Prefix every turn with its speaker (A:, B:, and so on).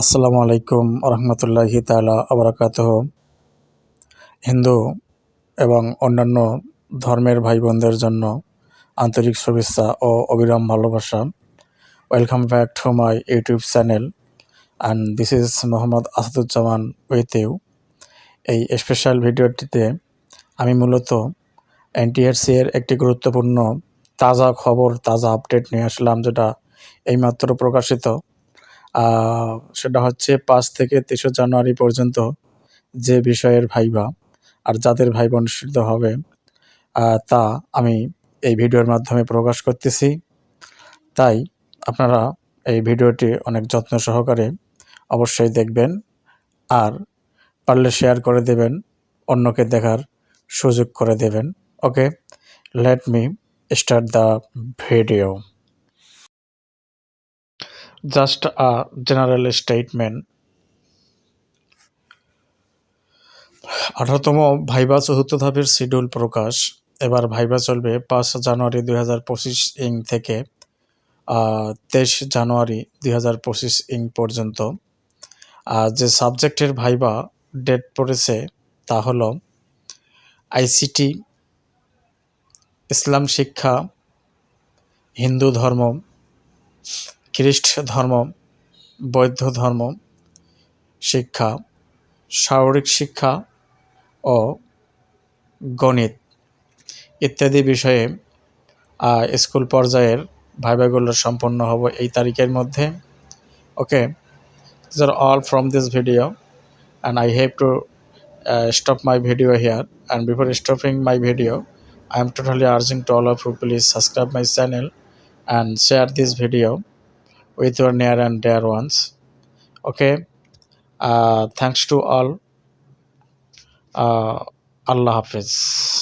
A: আসসালামু আলাইকুম রহমতুল্লাহি তালা আবরাকাত হিন্দু এবং অন্যান্য ধর্মের ভাই বোনদের জন্য আন্তরিক শুভেচ্ছা ও অবিরাম ভালোবাসা। Welcome back to my YouTube channel and this is Mohammad Asaduzzaman with you এই স্পেশাল ভিডিওটিতে আমি মূলত এনটিআরসি এর একটি গুরুত্বপূর্ণ তাজা খবর, তাজা আপডেট নিয়ে আসলাম, যেটা এইমাত্র প্রকাশিত। সেটা হচ্ছে পাঁচ থেকে তেসরা জানুয়ারি পর্যন্ত যে বিষয়ের ভাইবা আর যাদের ভাইবা অনুষ্ঠিত হবে তা আমি এই ভিডিওর মাধ্যমে প্রকাশ করতেছি। তাই আপনারা এই ভিডিওটি অনেক যত্ন সহকারে অবশ্যই দেখবেন আর পারলে শেয়ার করে দেবেন, অন্যকে দেখার সুযোগ করে দেবেন। Okay let me start the video just a general statement আঠারোতম ভাইবা চতুর্থ ধাপের শিডিউল প্রকাশ। এবার ভাইবা চলবে পাঁচ জানুয়ারি দুই হাজার পঁচিশ ইং থেকে তেইশ জানুয়ারি দুই হাজার পঁচিশ ইং পর্যন্ত। আর যে সাবজেক্টের ভাইবা ডেট পড়েছে তা হলো আইসিটি, ইসলাম শিক্ষা, হিন্দু ধর্ম খ্রিস্ট ধর্ম, বৌদ্ধ ধর্ম, শিক্ষা সাবরিক শিক্ষা ও গণিত ইত্যাদি বিষয়ে স্কুল পর্যায়ের ভাইভাইগুলো সম্পন্ন হব এই তারিখের মধ্যে। Okay? These all from this video and I have to stop my video here and before stopping my video I am totally urging to all of you please subscribe my channel and share this video with your near and dear ones. Okay? Uh, thanks to all. Uh, Allah Hafiz